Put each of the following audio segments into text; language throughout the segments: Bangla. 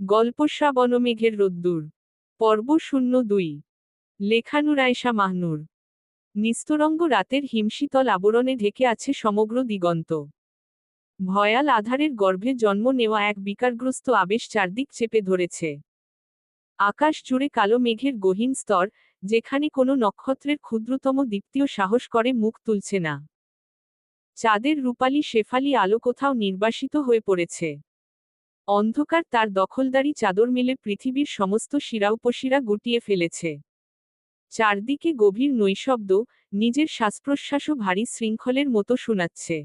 গল্প শ্রাবণমেঘের রোদ্দুর। পর্ব শূন্য দুই। লেখানুর আয়সা মাহনুর। নিস্তরঙ্গ রাতের হিমশীতল আবরণে ঢেকে আছে সমগ্র দিগন্ত। ভয়াল আধারের গর্ভে জন্ম নেওয়া এক বিকারগ্রস্ত আবেশ চারদিক চেপে ধরেছে। আকাশ জুড়ে কালো মেঘের গহীন স্তর, যেখানে কোনো নক্ষত্রের ক্ষুদ্রতম দীপ্তিও সাহস করে মুখ তুলছে না। চাঁদের রূপালী শেফালি আলো কোথাও নির্বাসিত হয়ে পড়েছে। অন্ধকার তার দখলদারি চাদর মেলে পৃথিবীর সমস্ত শিরা উপশিরা গুটিয়ে ফেলেছে। চারদিকে গভীর নৈশব্দ, নিজের শ্বাসপ্রশ্বাসও ভারী শৃঙ্খলের মতো শোনাচ্ছে।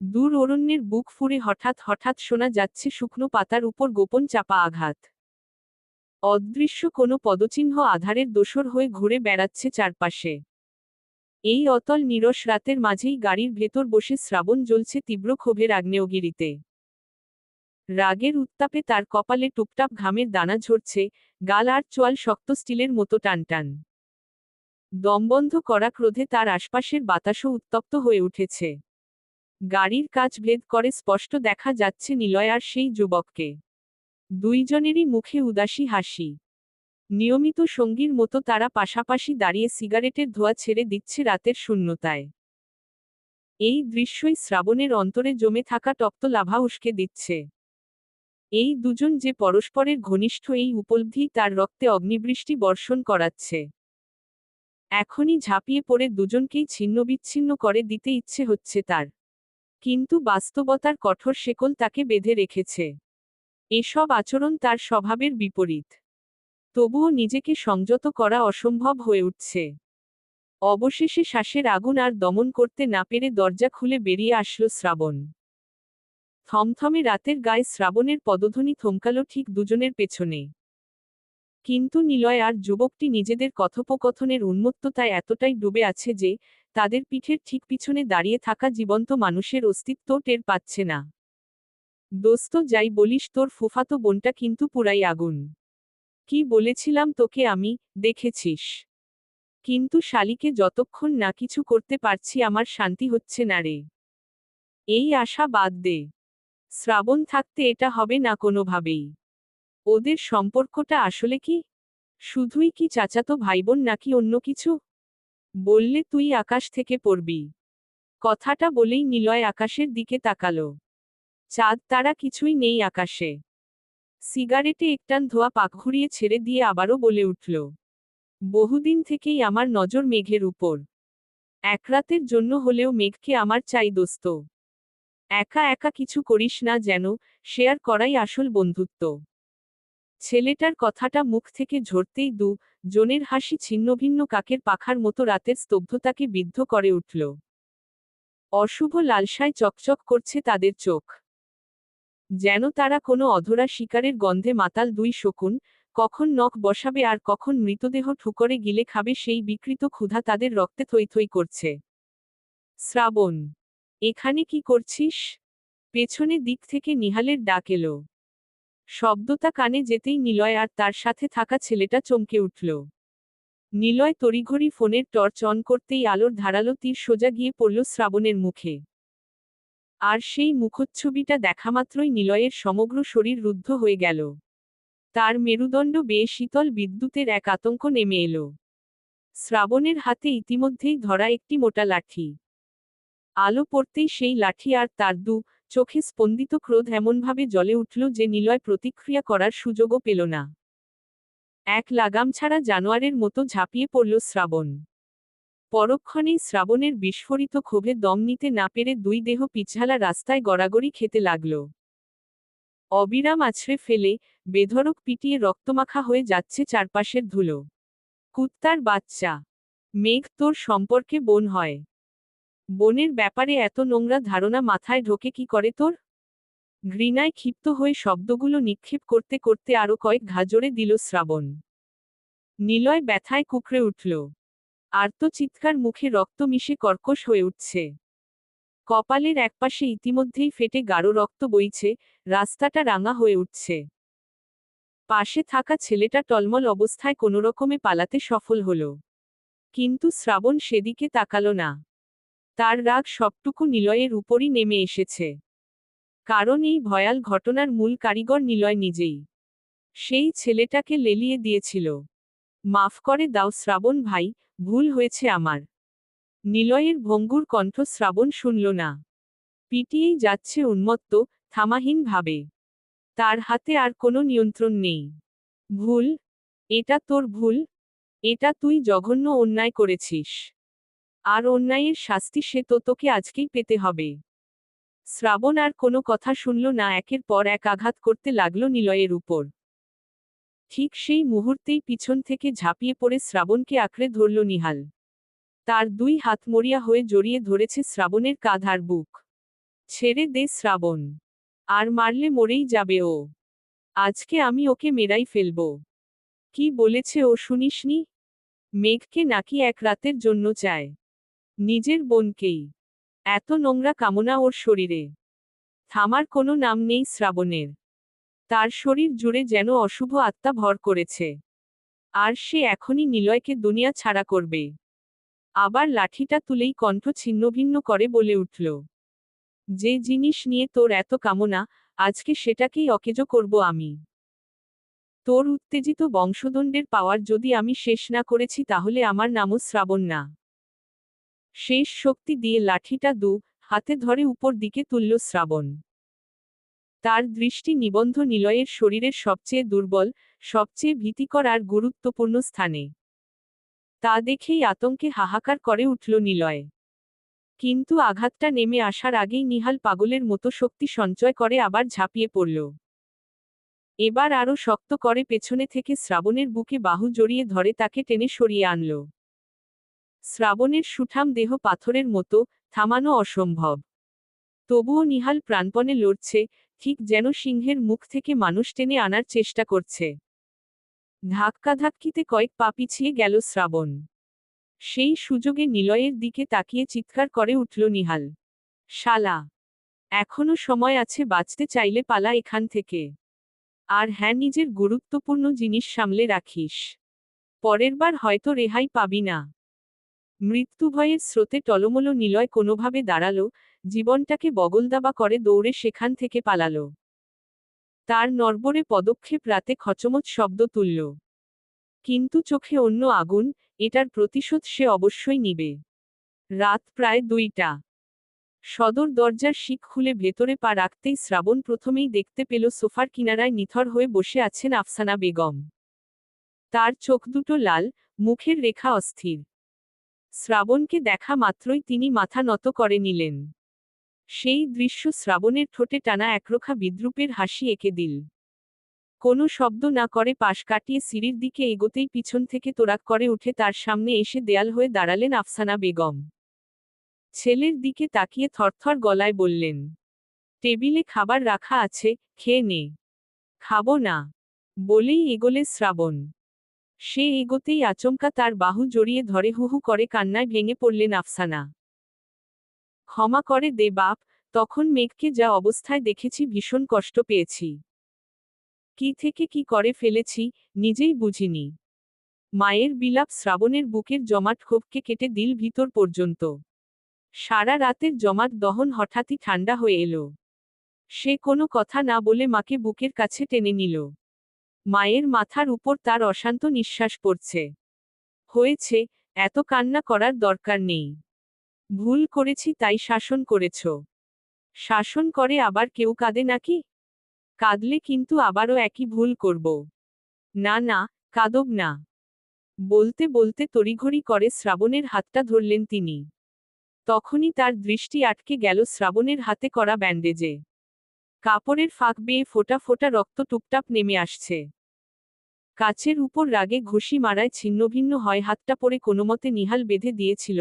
দূর অরণ্যের বুক ফুরে হঠাৎ হঠাৎ শোনা যাচ্ছে শুকনো পাতার উপর গোপন চাপা আঘাত। অদৃশ্য কোনো পদচিহ্ন আধারের দোসর হয়ে ঘুরে বেড়াচ্ছে চারপাশে। এই অতল নিরস রাতের মাঝেই গাড়ির ভেতর বসে শ্রাবণ জ্বলছে তীব্র ক্ষোভের আগ্নেয়গিরিতে। রাগের উত্তাপে তার কপালে টুপটাপ ঘামের দানা ঝরছে, গাল আর চোয়াল শক্ত স্টিলের মতো টানটান। দমবন্ধ করা ক্রোধে তার আশপাশের বাতাসও উত্তপ্ত হয়ে উঠেছে। গাড়ির কাজ ভেদ করে স্পষ্ট দেখা যাচ্ছে নিলয় আর সেই যুবককে। দুইজনেরই মুখে উদাসী হাসি। নিয়মিত সঙ্গীর মতো তারা পাশাপাশি দাঁড়িয়ে সিগারেটের ধোয়া ছেড়ে দিচ্ছে রাতের শূন্যতায়। এই দৃশ্যই শ্রাবণের অন্তরে জমে থাকা তপ্ত লাভা উস্কে দিচ্ছে। এই দুজন যে পরস্পরের ঘনিষ্ঠ এই উপলব্ধি তার রক্তে অগ্নিবৃষ্টি বর্ষণ করাচ্ছে। এখনই ঝাঁপিয়ে পড়ে দুজনকেই ছিন্নবিচ্ছিন্ন করে দিতে ইচ্ছে হচ্ছে তার। কিন্তু বাস্তবতার কঠোর শেকল তাকে বেঁধে রেখেছে। এসব আচরণ তার স্বভাবের বিপরীত। তবুও নিজেকে সংযত করা অসম্ভব হয়ে উঠছে। অবশেষে শ্বাসের আগুন আর দমন করতে না পেরে দরজা খুলে বেরিয়ে আসলো শ্রাবণ। থমথমে রাতের গায়ে শ্রাবণের পদধ্বনি থমকালো ঠিক দুজনের পেছনে কিন্তু নিলয় আর যুবকটি নিজেদের কথোপকথনের উন্মত্ততায় এতটাই ডুবে আছে যে, তাদের পিঠের ঠিক পিছনে দাঁড়িয়ে থাকা জীবন্ত মানুষের অস্তিত্ব টের পাচ্ছে না। দোস্ত, যাই বলিস, তোর ফুফাতো বোনটা কিন্তু পুরাই আগুন। কি বলেছিলাম তোকে আমি, দেখেছিস। কিন্তু শালিকে যতক্ষণ না কিছু করতে পারছি, আমার শান্তি হচ্ছে না রে। এই আশা বাদ দে। শ্রাবণ থাকতে এটা হবে না কোনোভাবেই। ওদের সম্পর্কটা আসলে কি? শুধুই কি চাচাতো ভাইবোন নাকি অন্য কিছু? বললে তুই আকাশ থেকে পড়বি। কথাটা বলেই নিলয় আকাশের দিকে তাকালো। চাঁদ তারা কিছুই নেই আকাশে। সিগারেটে একটান ধোয়া পাক ঘুরিয়ে ছেড়ে দিয়ে আবারও বলে উঠল, বহুদিন থেকেই আমার নজর মেঘের উপর। এক রাতের জন্য হলেও মেঘকে আমার চাই দোস্ত। একা একা কিছু করিস না যেন, শেয়ার করাই আসল বন্ধুত্ব। ছেলেটার কথাটা মুখ থেকে ঝরতেই দু, জনের হাসি ছিন্নভিন্ন কাকের পাখার মতো রাতের স্তব্ধতাকে বিদ্ধ করে উঠল। অশুভ লালসায় চকচক করছে তাদের চোখ। যেন তারা কোনো অধরা শিকারের গন্ধে মাতাল দুই শকুন, কখন নখ বসাবে আর কখন মৃতদেহ ঠুকরে গিলে খাবে সেই বিকৃত ক্ষুধা তাদের রক্তে থই থই করছে। শ্রাবণ এখানে কি করছিস? পেছনে দিক থেকে নিহালের ডাক এলো। শব্দটা কানে যেতেই নিলয় আর তার সাথে থাকা ছেলেটা চমকে উঠল। নিলয় তড়িঘড়ি ফোনের টর্চ অন করতেই আলোর ধারালো তীর সোজা গিয়ে পড়ল শ্রাবণের মুখে। আর সেই মুখচ্ছবিটা দেখামাত্রই নিলয়ের সমগ্র শরীর রুদ্ধ হয়ে গেল। তার মেরুদণ্ড বেয়ে শীতল বিদ্যুতের এক আতঙ্ক নেমে এলো। শ্রাবণের হাতে ইতিমধ্যেই ধরা একটি মোটা লাঠি। আলো পড়তেই সেই লাঠি আর তার দু চোখে স্পন্দিত ক্রোধ এমনভাবে জলে উঠল যে নিলয় প্রতিক্রিয়া করার সুযোগও পেল না। এক লাগাম ছাড়া জানোয়ারের মতো ঝাঁপিয়ে পড়ল শ্রাবণ। পরক্ষণেই শ্রাবণের বিস্ফোরিত ক্ষোভে দম নিতে না পেরে দুই দেহ পিছালা রাস্তায় গড়াগড়ি খেতে লাগল। অবিরাম আছড়ে ফেলে বেধরক পিটিয়ে রক্তমাখা হয়ে যাচ্ছে চারপাশের ধুলো। কুত্তার বাচ্চা। মেঘ তোর সম্পর্কে বোন হয়। বোনের ব্যাপারে এত নোংরা ধারণা মাথায় ঢোকে কি করে তোর? ঘৃণায় ক্ষিপ্ত হয়ে শব্দগুলো নিক্ষেপ করতে করতে আরও কয়েক ঘাজরে দিল শ্রাবণ। নিলয় ব্যথায় কুকড়ে উঠল। আর্তচিৎকার মুখে রক্ত মিশে কর্কশ হয়ে উঠছে। কপালের একপাশে ইতিমধ্যেই ফেটে গাঢ় রক্ত বইছে, রাস্তাটা রাঙা হয়ে উঠছে। পাশে থাকা ছেলেটা টলমল অবস্থায় কোনোরকমে পালাতে সফল হল। কিন্তু শ্রাবণ সেদিকে তাকালো না। তার রাগ সবটুকু নিলয়ের উপরই নেমে এসেছে। কারণ এই ভয়াল ঘটনার মূল কারিগর নিলয় নিজেই। সেই ছেলেটাকে লেলিয়ে দিয়েছিল। মাফ করে দাও শ্রাবণ ভাই, ভুল হয়েছে আমার। নিলয়ের ভঙ্গুর কণ্ঠ শ্রাবণ শুনল না। পিটিয়েই যাচ্ছে উন্মত্ত থামাহীন ভাবে তার হাতে আর কোনো নিয়ন্ত্রণ নেই। ভুল? এটা তোর ভুল? এটা তুই জঘন্য অন্যায় করেছিস। আর অন্যায়ের শাস্তি সে তো তোকে আজকেই পেতে হবে। শ্রাবণ আর কোনো কথা শুনল না, একের পর এক আঘাত করতে লাগল নিলয়ের উপর। ঠিক সেই মুহূর্তেই পিছন থেকে ঝাঁপিয়ে পড়ে শ্রাবণকে আঁকড়ে ধরল নিহাল। তার দুই হাত মরিয়া হয়ে জড়িয়ে ধরেছে শ্রাবণের কাঁধ আর বুক। ছেড়ে দে শ্রাবণ। আর মারলে মরেই যাবে ও। আজকে আমি ওকে মেরাই ফেলব। কি বলেছে ও শুনিসনি? মেঘকে নাকি এক রাতের জন্য চায়। নিজের বোনকেই। এত নোংরা কামনা ওর শরীরে। থামার কোনো নাম নেই শ্রাবণের। তার শরীর জুড়ে যেন অশুভ আত্মা ভর করেছে। আর সে এখনই নিলয়কে দুনিয়া ছাড়া করবে। আবার লাঠিটা তুলেই কণ্ঠ ছিন্নভিন্ন করে বলে উঠল, যে জিনিস নিয়ে তোর এত কামনা, আজকে সেটাকেই অকেজ করব আমি। তোর উত্তেজিত বংশদণ্ডের পাওয়ার যদি আমি শেষ না করেছি তাহলে আমার নামও শ্রাবণ না। শেষ শক্তি দিয়ে লাঠিটা দু, হাতে ধরে উপর দিকে তুলল শ্রাবণ। তার দৃষ্টি নিবন্ধ নিলয়ের শরীরের সবচেয়ে দুর্বল, সবচেয়ে ভীতিকর আর গুরুত্বপূর্ণ স্থানে। তা দেখেই আতঙ্কে হাহাকার করে উঠল নিলয়। কিন্তু আঘাতটা নেমে আসার আগেই নিহাল পাগলের মতো শক্তি সঞ্চয় করে আবার ঝাঁপিয়ে পড়ল। এবার আরও শক্ত করে পেছনে থেকে শ্রাবণের বুকে বাহু জড়িয়ে ধরে তাকে টেনে সরিয়ে আনল। শ্রাবণের সুঠাম দেহ পাথরের মতো থামানো অসম্ভব। তবুও নিহাল প্রাণপণে লড়ছে, ঠিক যেন সিংহের মুখ থেকে মানুষ টেনে আনার চেষ্টা করছে। ধাক্কাধাক্কিতে কয়েক পা পিছিয়ে গেল শ্রাবণ। সেই সুযোগে নিলয়ের দিকে তাকিয়ে চিৎকার করে উঠল নিহাল। শালা, এখনও সময় আছে বাঁচতে চাইলে পালা এখান থেকে। আর হ্যাঁ নিজের গুরুত্বপূর্ণ জিনিস সামলে রাখিস। পরেরবার হয়তো রেহাই পাবি না। মৃত্যুভয়ের স্রোতে টলমল নিলয় কোনোভাবে দাঁড়াল, জীবনটাকে বগলদাবা করে দৌড়ে সেখান থেকে পালালো। তার নরবরে পদক্ষেপ রাতে খচমচ শব্দ তুলল। কিন্তু চোখে অন্য আগুন, এটার প্রতিশোধ সে অবশ্যই নিবে। রাত প্রায় দুইটা। সদর দরজার শিখ খুলে ভেতরে পা রাখতেই শ্রাবণ প্রথমেই দেখতে পেল সোফার কিনারায় নিথর হয়ে বসে আছেন আফসানা বেগম। তার চোখ দুটো লাল, মুখের রেখা অস্থির। শ্রাবণকে দেখা মাত্রই তিনি মাথা নত করে নিলেন। সেই দৃশ্য শ্রাবণের ঠোঁটে টানা একরোখা বিদ্রুপের হাসি এঁকে দিল। কোনো শব্দ না করে পাশ কাটিয়ে সিঁড়ির দিকে এগোতেই পিছন থেকে তোরাক করে উঠে তার সামনে এসে দেয়াল হয়ে দাঁড়ালেন আফসানা বেগম। ছেলের দিকে তাকিয়ে থরথর গলায় বললেন, টেবিলে খাবার রাখা আছে, খেয়ে নে। খাব না। বলেই এগোলে শ্রাবণ। সে এগোতেই আচমকা তার বাহু জড়িয়ে ধরে হুহু করে কান্নায় ভেঙে পড়লেন আফসানা। ক্ষমা করে দে বাপ, তখন মেঘকে যা অবস্থায় দেখেছি ভীষণ কষ্ট পেয়েছি। কি থেকে কি করে ফেলেছি, নিজেই বুঝিনি। মায়ের বিলাপ শ্রাবণের বুকের জমাট ক্ষোভকে কেটে দিল ভিতর পর্যন্ত। সারা রাতের জমাট দহন হঠাৎই ঠান্ডা হয়ে এলো। সে কোনো কথা না বলে মাকে বুকের কাছে টেনে নিল। মায়ের মাথার উপর তার অশান্ত নিঃশ্বাস পড়ছে। হয়েছে, এত কান্না করার দরকার নেই। ভুল করেছি, তাই শাসন করেছ। শাসন করে আবার কেউ কাঁদে নাকি? কাঁদলে কিন্তু আবারও একই ভুল করব। না না, কাঁদব না। বলতে বলতে তড়িঘড়ি করে শ্রাবণের হাতটা ধরলেন তিনি। তখনই তার দৃষ্টি আটকে গেল শ্রাবণের হাতে করা ব্যান্ডেজে। কাপড়ের ফাঁক বেয়ে ফোটা ফোটা রক্ত টুপটাপ নেমে আসছে। কাছের উপর রাগে ঘুষি মারায় ছিন্নভিন্ন হয়, হাতটা পরে কোনোমতে নিহাল বেঁধে দিয়েছিল,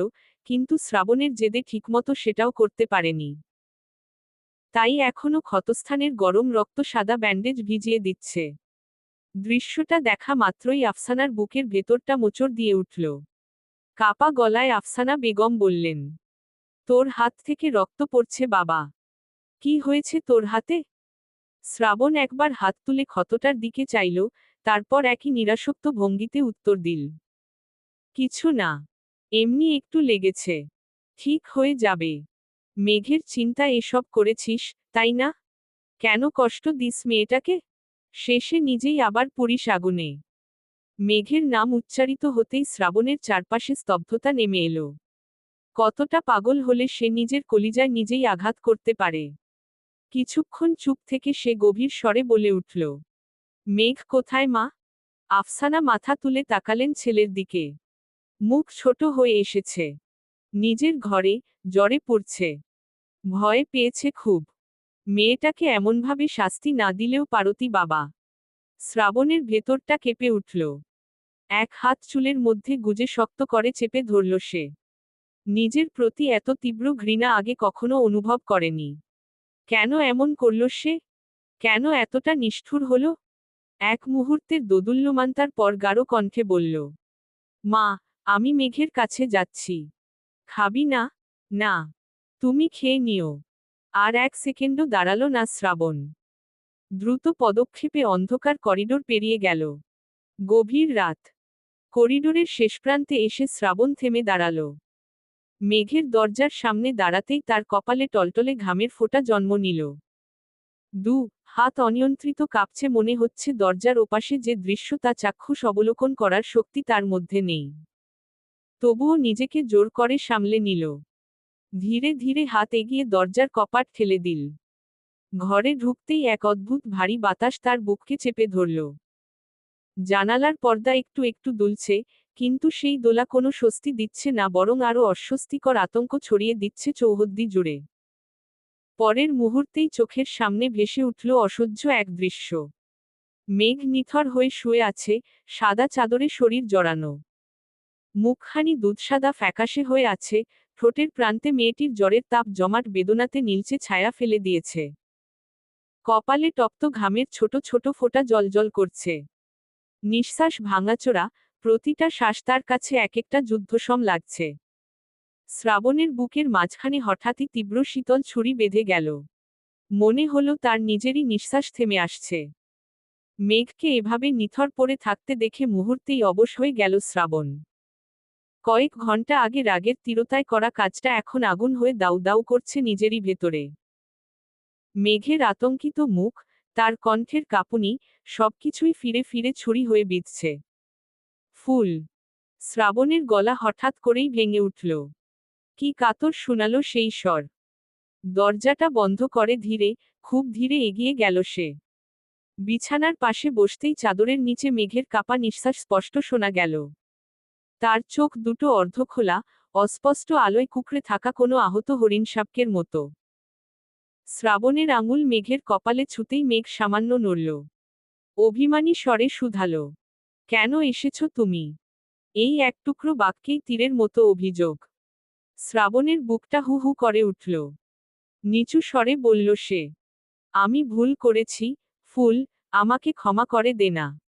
কিন্তু শ্রাবণের জেদে ঠিকমতো সেটাও করতে পারেনি। তাই এখনও ক্ষতস্থানের গরম রক্ত সাদা ব্যান্ডেজ ভিজিয়ে দিচ্ছে। দৃশ্যটা দেখা মাত্রই আফসানার বুকের ভেতরটা মোচড় দিয়ে উঠল। কাপা গলায় আফসানা বেগম বললেন, তোর হাত থেকে রক্ত পড়ছে, বাবা। কি হয়েছে তোর হাতে? শ্রাবণ একবার হাত তুলে ক্ষতটার দিকে চাইল, তারপর একই নিরাসক্ত ভঙ্গিতে উত্তর দিল, কিছু না, এমনি একটু লেগেছে, ঠিক হয়ে যাবে। মেঘের চিন্তা এসব করেছিস, তাই না? কেন কষ্ট দিস মেয়েটাকে? শেষে নিজেই আবার পুরিস আগুনে। মেঘের নাম উচ্চারিত হতেই শ্রাবণের চারপাশে স্তব্ধতা নেমে এলো। কতটা পাগল হলে সে নিজের কলিজায় নিজেই আঘাত করতে পারে। কিছুক্ষণ চুপ থেকে সে গভীর স্বরে বলে উঠল, মেঘ কোথায় মা? আফসানা মাথা তুলে তাকালেন ছেলের দিকে। মুখ ছোট হয়ে এসেছে। নিজের ঘরে জ্বরে পড়ছে। ভয় পেয়েছে খুব। মেয়েটাকে এমনভাবে শাস্তি না দিলেও পারতি বাবা। শ্রাবণের ভেতরটা কেঁপে উঠল। এক হাত চুলের মধ্যে গুজে শক্ত করে চেপে ধরল সে। নিজের প্রতি এত তীব্র ঘৃণা আগে কখনো অনুভব করেনি। কেন এমন করল সে? কেন এতটা নিষ্ঠুর হল? এক মুহূর্তের দোদুল্যমান্তার পর গাঢ় কণ্ঠে বলল, মা, আমি মেঘের কাছে যাচ্ছি। খাবি না? না। তুমি খেয়ে নিও। আর এক সেকেন্ডও দাঁড়াল না শ্রাবণ। দ্রুত পদক্ষেপে অন্ধকার করিডোর পেরিয়ে গেল। গভীর রাত। করিডোরের শেষ প্রান্তে এসে শ্রাবণ থেমে দাঁড়াল। মেঘের দরজার সামনে দাঁড়াতেই তার কপালে টলটলে ঘামের ফোঁটা জন্ম নিল। দু, হাত অনিয়ন্ত্রিত কাঁপছে মনে হচ্ছে দরজার ওপাশে যে দৃশ্য তা চাক্ষুষ অবলোকন করার শক্তি তার মধ্যে নেই। তবুও নিজেকে জোর করে সামলে নিল। ধীরে ধীরে হাত এগিয়ে দরজার কপাট ঠেলে দিল। ঘরে ঢুকতেই এক অদ্ভুত ভারী বাতাস তার বুককে চেপে ধরল। জানালার পর্দা একটু একটু দুলছে কিন্তু সেই দোলা কোনো স্বস্তি দিচ্ছে না, বরং আরও অস্বস্তিকর আতঙ্ক ছড়িয়ে দিচ্ছে চৌহদ্দি জুড়ে। পরের মুহূর্তেই চোখের সামনে ভেসে উঠল অসহ্য এক দৃশ্য। মেঘ নিথর হয়ে শুয়ে আছে, সাদা চাদরে শরীর জড়ানো। মুখখানি দুধসাদা ফ্যাকাশে হয়ে আছে, ঠোঁটের প্রান্তে মেয়েটির জ্বরের তাপ জমাট বেদনাতে নীলচে ছায়া ফেলে দিয়েছে। কপালে টপ্ত ঘামের ছোট ছোট ফোঁটা জলজল করছে। নিঃশ্বাস ভাঙাচোরা প্রতিটা শ্বাস তার কাছে এক একটা যুদ্ধসম লাগছে। শ্রাবণের বুকের মাঝখানে হঠাৎই তীব্র শীতল ছুরি বেঁধে গেল। মনে হলো তার নিজেরই নিঃশ্বাস থেমে আসছে। মেঘকে এভাবে নিথর পড়ে থাকতে দেখে মুহূর্তেই অবশ হয়ে গেল শ্রাবণ। কয়েক ঘণ্টা আগে রাগের তীরতায় করা কাজটা এখন আগুন হয়ে দাউ দাউ করছে নিজেরই ভেতরে। মেঘের আতঙ্কিত মুখ, তার কণ্ঠের কাঁপুনি, সবকিছুই ফিরে ফিরে ছুরি হয়ে বিঁধছে। ফুল। শ্রাবণের গলা হঠাৎ করেই ভেঙে উঠল। কি কাতর শোনালো সেই স্বর। দরজাটা বন্ধ করে ধীরে, খুব ধীরে এগিয়ে গেল সে। বিছানার পাশে বসতেই চাদরের নিচে মেঘের কাপা নিঃশ্বাস স্পষ্ট শোনা গেল। তার চোখ দুটো অর্ধখোলা, অস্পষ্ট আলোয় কুকড়ে থাকা কোনো আহত হরিণসাপকের মতো। শ্রাবণের আঙুল মেঘের কপালে ছুতেই মেঘ সামান্য নড়ল। অভিমানী স্বরে শুধালো। কেন এসেছ তুমি? এই এক টুকরো বাক্যেই তীরের মতো অভিযোগ। শ্রাবণের বুকটা হু হু করে উঠল। নিচু স্বরে বলল সে, আমি ভুল করেছি, ফুল, আমাকে ক্ষমা করে দে না।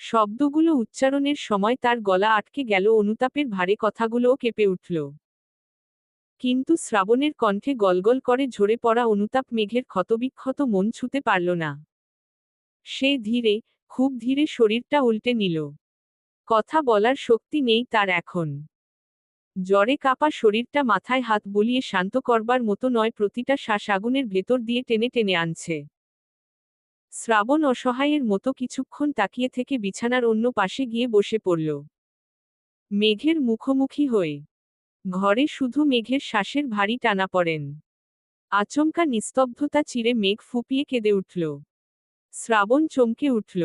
শব্দগুলো উচ্চারণের সময় তার গলা আটকে গেল, অনুতাপের ভারে কথাগুলোও কেঁপে উঠল। কিন্তু শ্রাবণের কণ্ঠে গলগল করে ঝরে পড়া অনুতাপ মেঘের ক্ষতবিক্ষত মন ছুতে পারল না। সে ধীরে খুব ধীরে শরীরটা উল্টে নিল। কথা বলার শক্তি নেই তার এখন। জ্বরে কাপা শরীরটা মাথায় হাত বুলিয়ে শান্ত করবার মতো নয়, প্রতিটা শ্বাস আগুনের ভেতর দিয়ে টেনে টেনে আনছে। শ্রাবণ অসহায়ের মতো কিছুক্ষণ তাকিয়ে থেকে বিছানার অন্য পাশে গিয়ে বসে পড়ল। মেঘের মুখোমুখি হয়ে। ঘরে শুধু মেঘের শ্বাসের ভারী টানা পড়েন। আচমকা নিস্তব্ধতা চিরে মেঘ ফুপিয়ে কেঁদে উঠল। শ্রাবণ চমকে উঠল।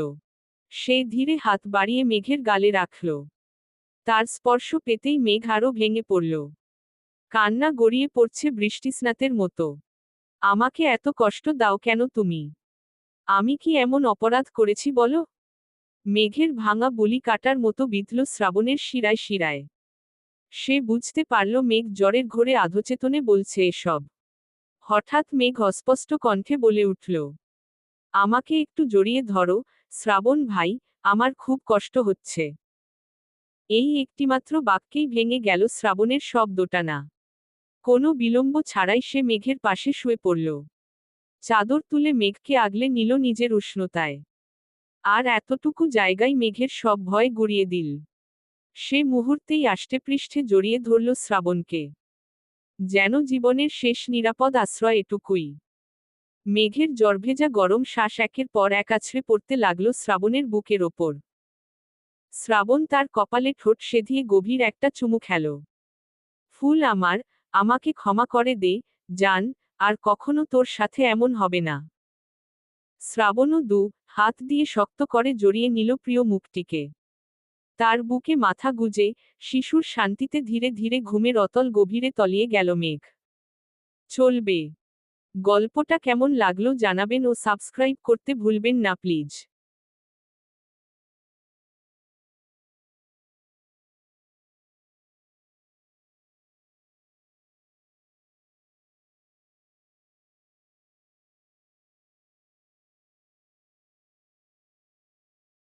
সে ধীরে হাত বাড়িয়ে মেঘের গালে রাখল। তার স্পর্শ পেতেই মেঘ আরও ভেঙে পড়ল। কান্না গড়িয়ে পড়ছে বৃষ্টিস্নাতের মতো। আমাকে এত কষ্ট দাও কেন তুমি? আমি কি এমন অপরাধ করেছি বলো? মেঘের ভাঙা বলি কাটার মতো বিধল শ্রাবণের শিরায় শিরায়। সে বুঝতে পারল মেঘ জ্বরের ঘোরে আধচেতনে বলছে এসব। হঠাৎ মেঘ অস্পষ্ট কণ্ঠে বলে উঠল আমাকে একটু জড়িয়ে ধরো, শ্রাবণ ভাই, আমার খুব কষ্ট হচ্ছে। এই একটিমাত্র বাক্যেই ভেঙে গেল শ্রাবণের সব দোটানা কোনো বিলম্ব ছাড়াই সে মেঘের পাশে শুয়ে পড়ল। চাদর তুলে মেঘকে আগলে নিল নিজের উষ্ণতায়। আর এতটুকু জায়গায় মেঘের সব ভয় গুড়িয়ে দিল। সে মুহূর্তেই আষ্টেপৃষ্ঠে জড়িয়ে ধরল শ্রাবণকে। যেন জীবনের শেষ নিরাপদ আশ্রয় এটুকুই। মেঘের জর্ভেজা গরম শ্বাস একের পর এক আছড়ে পড়তে লাগল শ্রাবণের বুকের ওপর। শ্রাবণ তার কপালে ঠোঁট সেধিয়ে গভীর একটা চুমু খেল। ফুল আমার, আমাকে ক্ষমা করে দে, জান, আর কখনো তোর সাথে এমন হবে না। শ্রাবণও দু, হাত দিয়ে শক্ত করে জড়িয়ে নিল প্রিয় মুখটিকে। তার বুকে মাথা গুজে, শিশুর শান্তিতে ধীরে ধীরে ঘুমের অতল গভীরে তলিয়ে গেল মেঘ। চলবে। গল্পটা কেমন লাগল জানাবেন ও সাবস্ক্রাইব করতে ভুলবেন না প্লিজ।